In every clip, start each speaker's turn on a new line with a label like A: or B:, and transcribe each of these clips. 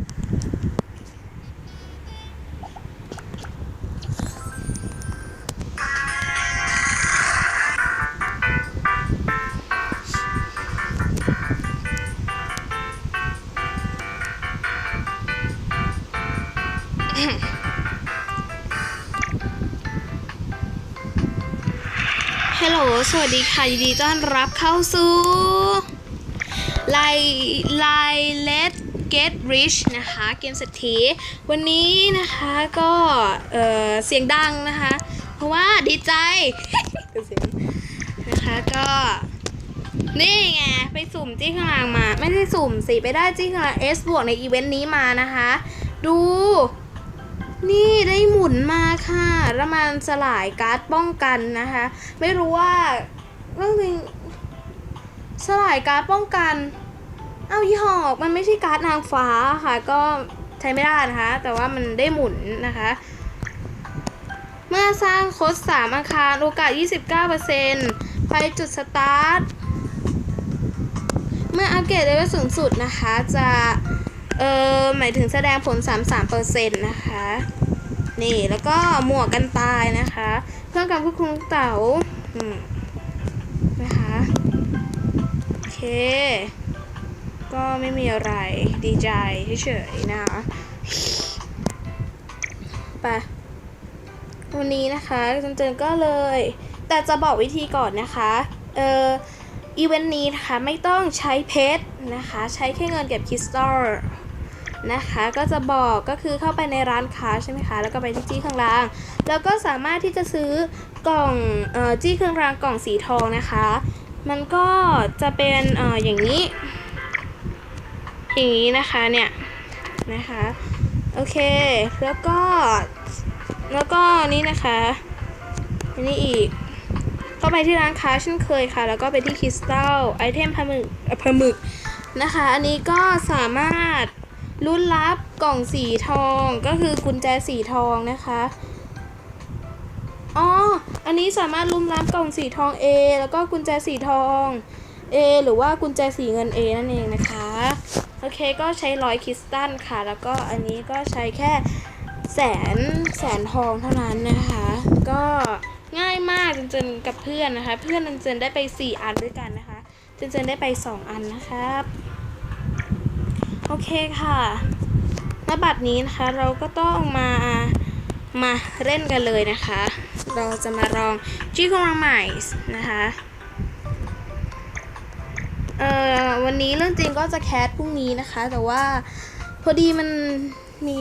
A: ฮัลโหล สวัสดีค่ะ ยินดีต้อนรับเข้าสู่ไลไล Let Get Rich นะคะ เกมเศรษฐี วันนี้นะคะก็เเสียงดังนะคะ เพราะว่าดีใจนะคะก็นี่ไง ไปสุ่มจี้ข้างล่างมา ไม่ได้สุ่มสิ ไปได้จี้ข้างล่าง S บวกในอีเวนต์นี้มานะคะ ดู นี่ได้หมุนมาค่ะแล้วมันสลายการ์ดป้องกันนะคะ ไม่รู้ว่าเรื่องจริงสลายการ์ดป้องกัน เอ้ายี่หอกมันไม่ใช่การ์ดนางฟ้าค่ะ ก็ใช้ไม่ได้นะคะ แต่ว่ามันได้หมุนนะคะ เมื่อสร้างโค้ด3อาคารโอกาส 29%ไปจุดสตาร์ท เมื่ออัปเกรดเลเวลสูงสุดนะคะ จะ เออหมายถึงแสดงผล 33%นะคะ นี่ แล้วก็หมวกกันตายนะคะ เพื่อการควบคุมเต๋านะคะ โอเค ก็ไม่มีอะไรดีใจเฉยๆนะคะไปวันนี้นะคะจนเจนก็เลย แต่จะบอกวิธีก่อนนะคะเอออีเวนต์นี้นะคะไม่ต้องใช้เพชรนะคะ ใช้แค่เงินเก็บคริสตัลนะคะก็จะบอกก็คือเข้าไปในร้านค้าใช่ไหมคะ แล้วก็ไปที่จี้ข้างล่าง แล้วก็สามารถที่จะซื้อกล่องเออจี้เครื่องรางกล่องสีทองนะคะ มันก็จะเป็นเอออย่างนี้ อย่างนี้นะคะเนี่ยนะคะโอเคแล้วก็แล้วก็นี่นะคะอันนี้อีกเข้าไปที่ร้านค้าเช่นเคยค่ะ แล้วก็ไปที่คริสตัลไอเทมพมึกเอ่อพมึกนะคะ อันนี้ก็สามารถรุ่นลับกล่องสีทองก็คือกุญแจสีทองนะคะอ๋ออันนี้สามารถรุ่นรับกล่องสีทอง A แล้วก็กุญแจสีทอง A หรือว่ากุญแจสีเงิน A นั่นเองนะคะ โอเคก็ใช้ร้อยคริสตัลค่ะ แล้วก็อันนี้ก็ใช้แค่แสนแสนทองเท่านั้นนะคะ ก็ง่ายมากจนเจนกับเพื่อนนะคะ เพื่อนจนเจนได้ไป 4 อันด้วยกันนะคะจนเจนได้ไป 2 อันนะครับ โอเคค่ะณบัดนี้นะคะเราก็ต้องมามาเล่นกันเลยนะคะ เราจะมาลองจีคองรังใหม่นะคะ เอ่อวันนี้เรื่องจริงก็จะแคสพรุ่งนี้นะคะ แต่ว่าพอดีมันมี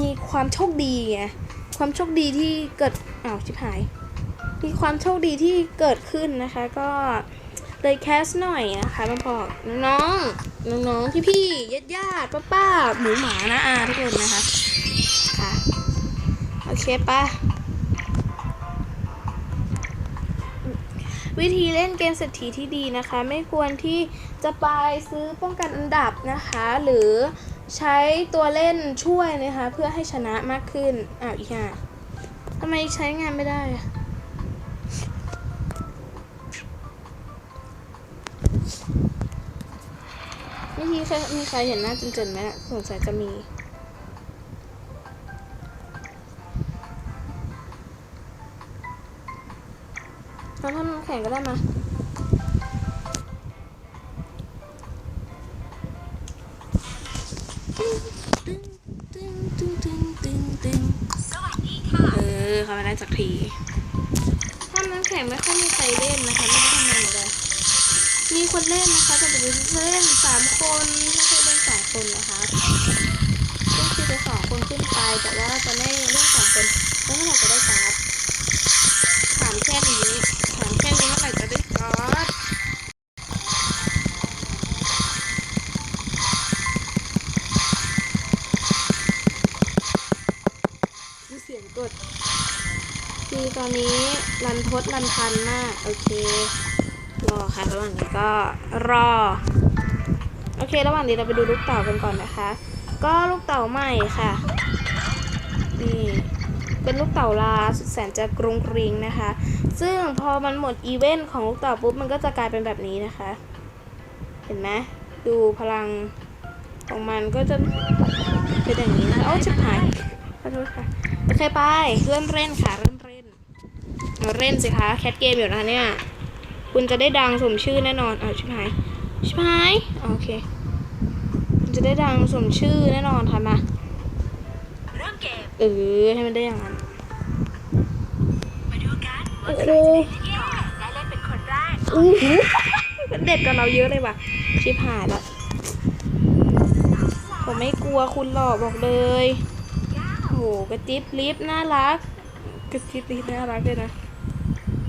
A: มีความโชคดีไงความโชคดีที่เกิดอ้าวชิบหาย มีความโชคดีที่เกิดขึ้นนะคะ ก็เลยแคสหน่อยนะคะมาบอกน้องๆน้องๆพี่ๆญาติญาติป้าป้าหมูหมานะอาทุกคนนะคะค่ะโอเคปะ วิธีเล่นเกมเศรษฐีที่ดีนะคะ ไม่ควรที่จะไปซื้อป้องกันอันดับนะคะ หรือใช้ตัวเล่นช่วยนะคะ เพื่อให้ชนะมากขึ้นอ้าวอีกห่าทำไมใช้งานไม่ได้อะไม่มีใครมีใครเห็นหน้าจนๆไหมสงสัยจะมี เราทำน้ำแข็งก็ได้มาเออเขามาได้สักทีทำน้ำแข็งไม่ค่อยมีใครเล่นนะคะไม่รู้ทำไมเหมือนกันมีคนเล่นนะคะแต่เป็นเล่นสามคนไม่ใช่เล่นสองคนนะคะก็คือจะสองคนขึ้นไปแต่ว่าตอนแรกเล่นสองคนแล้วเมื่อไหร่จะได้การ์ ดรันทันมาก โอเค รอค่ะระหว่างนี้ก็รอ โอเค ระหว่างนี้เราไปดูลูกเต่ากันก่อนนะคะ ก็ลูกเต่าใหม่ค่ะ นี่เป็นลูกเต่าลาสุดแสนจะกรุงกริงนะคะ ซึ่งพอมันหมดอีเวนต์ของลูกเต่าปุ๊บมันก็จะกลายเป็นแบบนี้นะคะ เห็นไหมดูพลังของมันก็จะเป็นอย่างนี้นะโอ้ชิบหายขอโทษค่ะโอเคไปเริ่มเล่นค่ะเริ่มเล่น เอาเล่นสิคะแคทเกมอยู่นะเนี่ย คุณจะได้ดังสมชื่อแน่นอนเอาชิบหายชิบหายโอเค คุณจะได้ดังสมชื่อแน่นอนค่ะมา
B: เอ
A: อให้มันได้อย่างนั้น
B: มาดูกัน
A: โอ้โห
B: เล่นเป็นคนแรก
A: อู้หูเด็ดกว่าเราเยอะเลยว่ะ ชิบหายละผมไม่กลัวคุณหรอกบอกเลยโอ้โหกระจิ๊บลิฟน่ารักกระจิ๊บลิฟน่ารักเลยนะ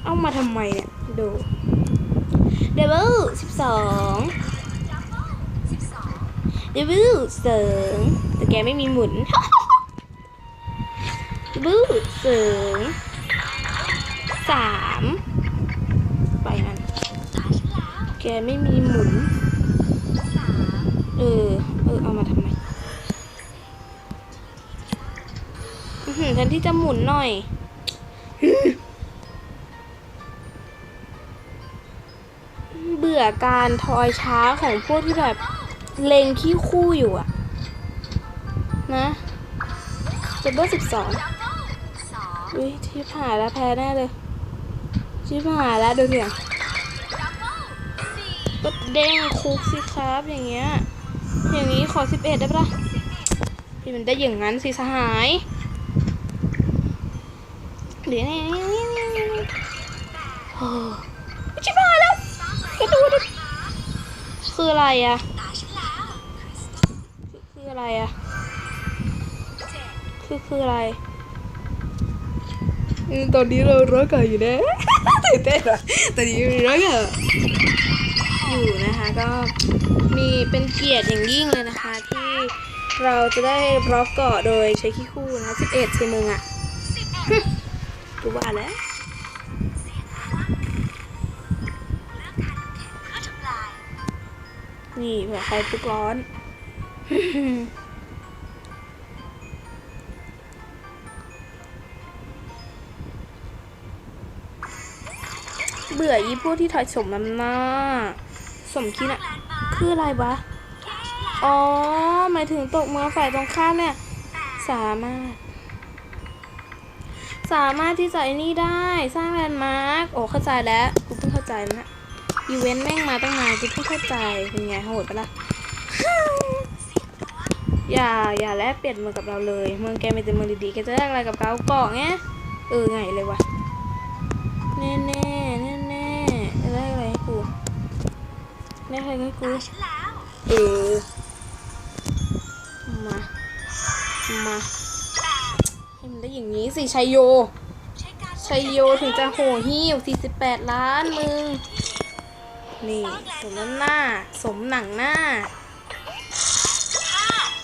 A: เอามาทำไมเนี่ย ดูเดบิลสิบสองเดบิลเสริงแต่แกไม่มีหมุนเดบิลเสริงสามไปนั่นแกไม่มีหมุน เออ เออ เอามาทำไมอื้อหือแทนที่จะหมุนหน่อย บื่อการทอยช้าของพวกที่แบบเลงขี้คู่อยู่อะนะเจ็บเบอร์สิบสองอุ้ยที่ผ่านแล้วแพ้แน่เลยที่ผ่านแล้วดูเถอะก็เด้งคุกสิครับอย่างเงี้ยอย่างนี้ขอสิบเอ็ดได้ปะล่ะที่มันได้อย่างนั้นสิสหายเดี๋ยวนี่โอ้ชิบหายแล้ว ระดูดคืออะไรอะคืออะไรอะคือคืออะไรอืมตอนนี้เรารักกันอยู่นะตื่นเต้นอะตอนนี้รักกันอยู่นะคะก็มีเป็นเกียรติอย่างยิ่งเลยนะคะที่เราจะได้บล็อกเกาะโดยใช้ขี้คู่นะสิบเอ็ดสิมึงอะฮึกูว่าแล้ว นี่เผื่อใครทุกร้อน เบื่ออีพวกที่ถอยสมน้ำหน้าสมคิดอะคืออะไรวะ อ๋อ หมายถึงตกเมืองฝ่ายตรงข้ามเนี่ย สามารถ สามารถที่จะไอ้นี่ได้ สร้างแลนด์มาร์กโอ้เข้าใจแล้วกูเพิ่งเข้าใจนะ อีเวนต์แม่งมาตั้งนานกูเพิ่งเข้าใจเป็นไงโหดปะล่ะอย่าอย่าแลกเปลี่ยนเมืองกับเราเลยเมืองแกมีแต่เมืองดีๆแกจะแลกอะไรกับเขาเกาะไงเออไงเลยวะแน่แน่แน่แน่จะแลกอะไรให้กูแลกอะไรให้กูเออมามาให้มันได้อย่างนี้สิชัยโย
B: ชั
A: ยโยถึงจะโหหิว48 ล้านมึง นี่สมน้ำหน้า สมหนังหน้า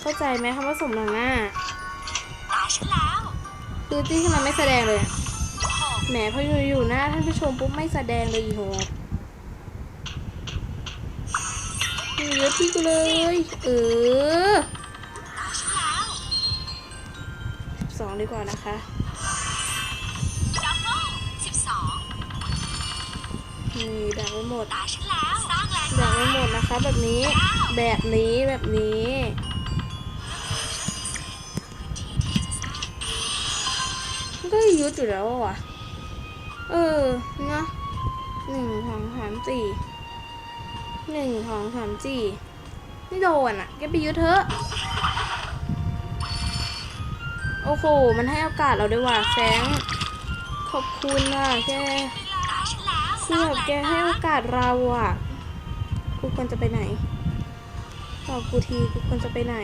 A: เข้าใจไหมคำว่าสมหนังหน้า
B: ตาฉันแล้ว
A: คือที่ทำไมไม่แสดงเลยแหมพออยู่อยู่หน้าท่านผู้ชมปุ๊บไม่แสดงเลยอีโหเยอะที่กูเลย เออสองดีกว่านะคะ นี่ดักไว้หมด
B: ตาฉันแล้วสร้างแลนด์
A: ดักไว้หมดนะคะ แบบนี้ แบบนี้แบบนี้มันก็ยุดอยู่แล้วอะว่ะ เออเนาะหนึ่งสองสามสี่หนึ่งสองสามสี่ไม่โดนอะแกไปยุดเถอะ โอ้โห มันให้โอกาสเราด้วยว่ะแฟรงค์ขอบคุณอะแก
B: ตาฉันแล้ว
A: คือแบบแกให้โอกาสเราอะ กูควรจะไปไหนตอบกูทีกูควรจะไปไหน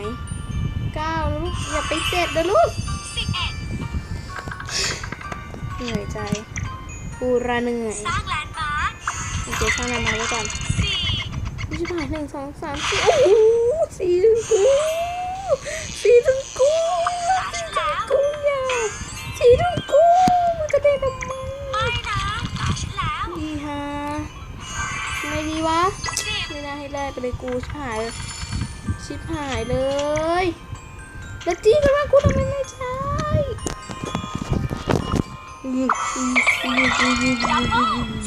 A: เก้านะลูกอย่าไปเจ็ดนะลูก
B: สิบเอ็ด
A: เหนื่อยใจ กูระเหนื่อย
B: สร้างแลนด์มาร์ค
A: โอเคช่างมันมาไว้ก่อน
B: สี่
A: ไม่ใช่ผ่านหนึ่งสองสามสี่โอ้โหสี่ถึงกูสี่ถึงกู
B: ตาฉันแล้ว
A: กูอย่าสี่ถึงะไม่ดีวะ ไม่น่าให้แลกไปเลยกูชิบหายเลยชิบหายเลย แล้วจี้กันว่ากูทำไมไม่ใช่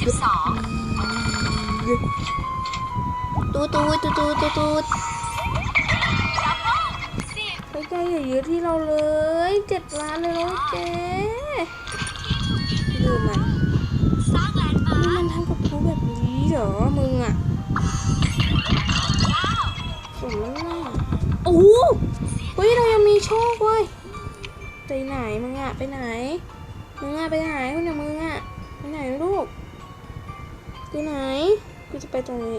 B: สิบสอง
A: ตูดตูดตูดตูดตูดตูดเยอะที่เราเลยเจ็ดล้านเลยเจ๊ เหรอมึงอะ
B: คว้าว
A: สมน้ำหน้าโอ้โหเฮ้ยเรายังมีโชคเว้ยไปไหนมึงอะไปไหนมึงอะไปไหนคุณอย่ามึงอะไปไหนลูกไปไหนกูจะไปตรงนี้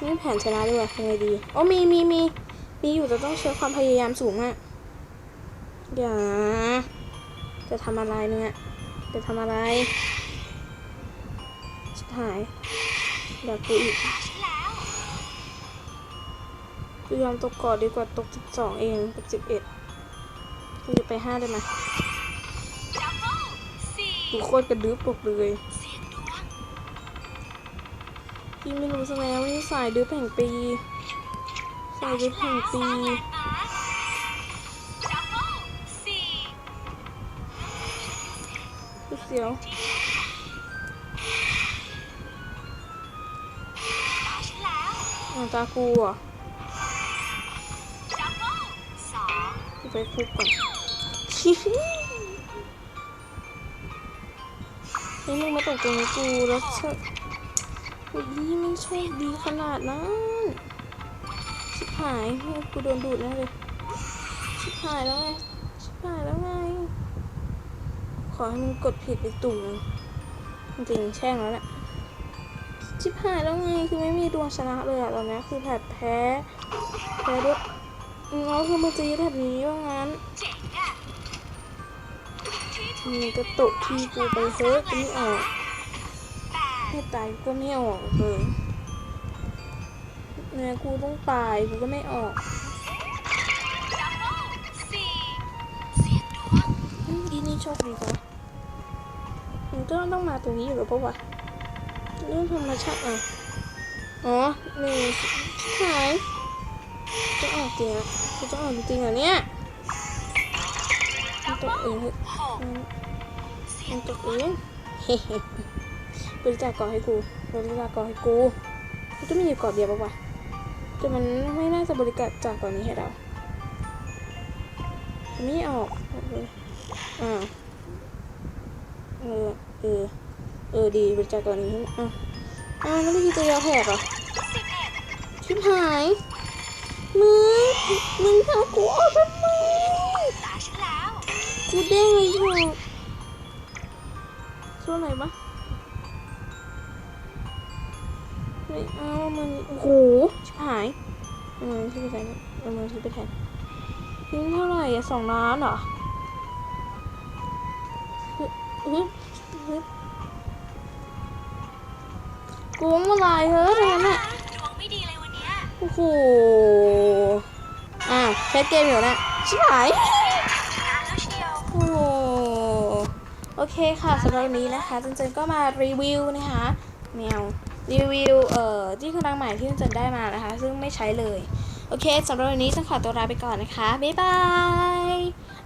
A: ไม่แผนชนะด้วยทำไงดีอ๋อมีมีมีมีอยู่แต่ต้องใช้ความพยายามสูงมากอย่าจะทำอะไรเนี่ยจะทำอะไรชิบหาย ดี๋ยวกูอีก
B: ฉันแล้ว
A: กูยอมตกก่อนดีกว่าตกสิบสองเองกับสิบเอ็ดกูจะไปห้าได้ไหม
B: ดับเบิลสี่
A: กูโคตรกระดึ๊บตกเลย
B: เสียงดวง
A: พี่ไม่รู้ซะแล้วว่านี่สายดึ๊บแห่งปีสายดึ๊บแห่ง
B: ส
A: ปี
B: ร้างแลนด์มาร์ดับเบิลสี่
A: กูเสียว
B: ตา
A: กูอะ
B: ดับเบิลสอง
A: กูไปคุกก่อนนี่มึงมาตกตรงนี้กูแล้วเชอะโอ้ยไม่โชคดีขนาดนั้นชิบหายกูโดนดูดแน่เลยชิบหายแล้วไงชิบหายแล้วไง ขอให้มึงกดผิดไปตุ่มจริงๆแช่งแล้วแหละ ชิบหายแล้วไงคือไม่มีดวงชนะเลยอะตอนนี้คือแบบแพ้แพ้ด้วยน้องคือมึงจะยึดแบบนี้ว่างั้น
B: เจ๋งอะที่ถูก
A: มึงก็ตกที่กูไปเฮ้ยกูไม่ออกให้ตายกูก็ไม่ออกเลยเนี่ยกูต้องตายกูก็ไม่ออก
B: ดับเบิลสี่เสียงดวง
A: อืมอีนี่โชคดีกว่ามันก็ต้องมาตรงนี้อยู่แล้วปะวะ รื่องธรรมชาติอะอ๋อหนึ่งชิบหายจะออกจริงอะจะออกจริงๆเหรอเนี่ยมันตกเองเฮ้ย
B: หก
A: มันตกเองเฮ้บริจาคก่อให้กูบริจาคก่อให้กูกูจะไมีอยู่ก่อนเดียวปะวะแต่มันไม่น่าจะบริจาคจากก่อนนี้ให้เราไม่ออกออกเลยอ่าเออเออ เออดีบริจาคก่อนนี้ให้อะอ่าแล้วไม่มีตัวยาแผลกเหรอชิบหาย มึง มึงพากูออกทำไมา
B: ฉันแล้ว
A: กูเด้งเลยอยู่ช่วงไหนปะไม่เอามันโอ้โหชิบหายเอามือที่ไปแทนเอามือที่ไปแทนทิ้งเท่าไหร่อะสองล้านเหรอฮึฮึฮึ กูว่าเมื่อไหรเฮ้ยทั้งนั้นอะ
B: ดวงไม่ดีเลยวันเนี้ย
A: โอ้โหอะแคสเกมอยู่นะชิบหาย
B: งานแล้วเชียว
A: โอ้โหโอเคค่ะสำหรับวันนี้นะคะเจนเจนก็มารีวิวนะคะแมวรีวิวเอ่อที่กำลังใหม่ที่เจนเจนได้มานะคะ ซึ่งไม่ใช้เลย โอเคสำหรับวันนี้ต้องขอตัวลาไปก่อนนะคะ บ๊ายบาย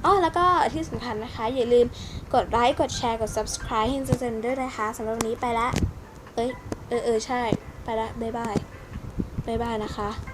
A: อ๋อแล้วก็ที่สำคัญนะคะ อย่าลืมกดไลค์กดแชร์กด subscribe ให้เจนเจนด้วยนะคะสำหรับวันนี้ไปละเอ้ยเอ อเออใช่ ไปละบ๊ายบายบ๊ายบายนะคะ